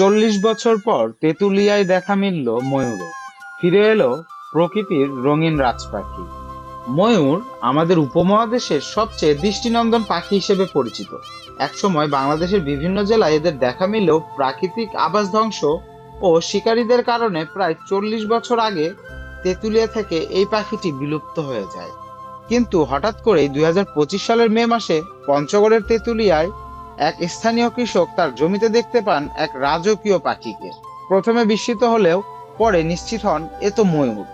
চল্লিশ বছর পর তেঁতুলিয়ায় দেখা মিলল ময়ূরে। ফিরে এলো প্রকৃতির রঙিন রাজপাখি। ময়ূর আমাদের উপমহাদেশের সবচেয়ে দৃষ্টিনন্দন পাখি হিসেবে পরিচিত। একসময় বাংলাদেশের বিভিন্ন জেলায় এদের দেখা মিললেও প্রাকৃতিক আবাস ধ্বংস ও শিকারীদের কারণে প্রায় চল্লিশ বছর আগে তেঁতুলিয়া থেকে এই পাখিটি বিলুপ্ত হয়ে যায়। কিন্তু হঠাৎ করেই দুই হাজার পঁচিশ সালের মে মাসে পঞ্চগড়ের তেঁতুলিয়ায় এক স্থানীয় কৃষক তার জমিতে দেখতে পান এক রাজকীয় পাখিকে। প্রথমে বিস্মিত হলেও পরে নিশ্চিত হন, এ তো ময়ূর।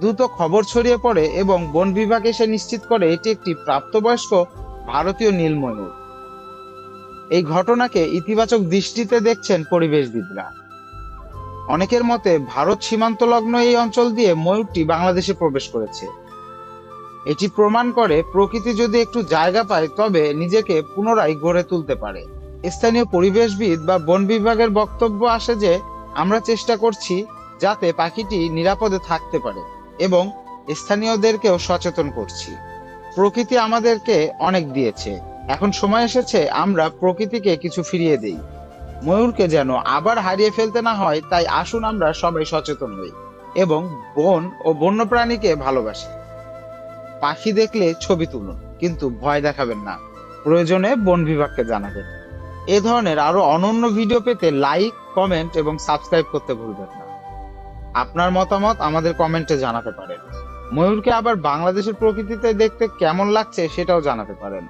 দ্রুত খবর ছড়িয়ে পড়ে এবং বন বিভাগ এসে নিশ্চিত করে এটি একটি প্রাপ্তবয়স্ক ভারতীয় নীল ময়ূর। এই ঘটনাকে ইতিবাচক দৃষ্টিতে দেখছেন পরিবেশবিদরা। অনেকের মতে ভারত সীমান্ত লগ্ন এই অঞ্চল দিয়ে ময়ূরটি বাংলাদেশে প্রবেশ করেছে। এটি প্রমাণ করে প্রকৃতি যদি একটু জায়গা পায়, তবে নিজেকে পুনরায় গড়ে তুলতে পারে। স্থানীয় পরিবেশবিদ বা বন বিভাগের বক্তব্য আসে যে, আমরা চেষ্টা করছি যাতে পাখিটি নিরাপদে থাকতে পারে এবং স্থানীয়দেরকেও সচেতন করছি। প্রকৃতি আমাদেরকে অনেক দিয়েছে। এখন সময় এসেছে, আমরা প্রকৃতিকে কিছু ফিরিয়ে দেই। ময়ূরকে যেন আবার হারিয়ে ফেলতে না হয়, তাই আসুন আমরা সবাই সচেতন হই এবং বন ও বন্যপ্রাণীকে ভালোবাসি। পাখি দেখলে ছবি তুলুন, কিন্তু ভয় দেখাবেন না। প্রয়োজনে বন বিভাগকে জানাবেন। এ ধরনের আরও অনন্য ভিডিও পেতে লাইক, কমেন্ট এবং সাবস্ক্রাইব করতে ভুলবেন না। আপনার মতামত আমাদের কমেন্টে জানাতে পারেন। ময়ূরকে আবার বাংলাদেশের প্রকৃতিতে দেখতে কেমন লাগছে সেটাও জানাতে পারেন।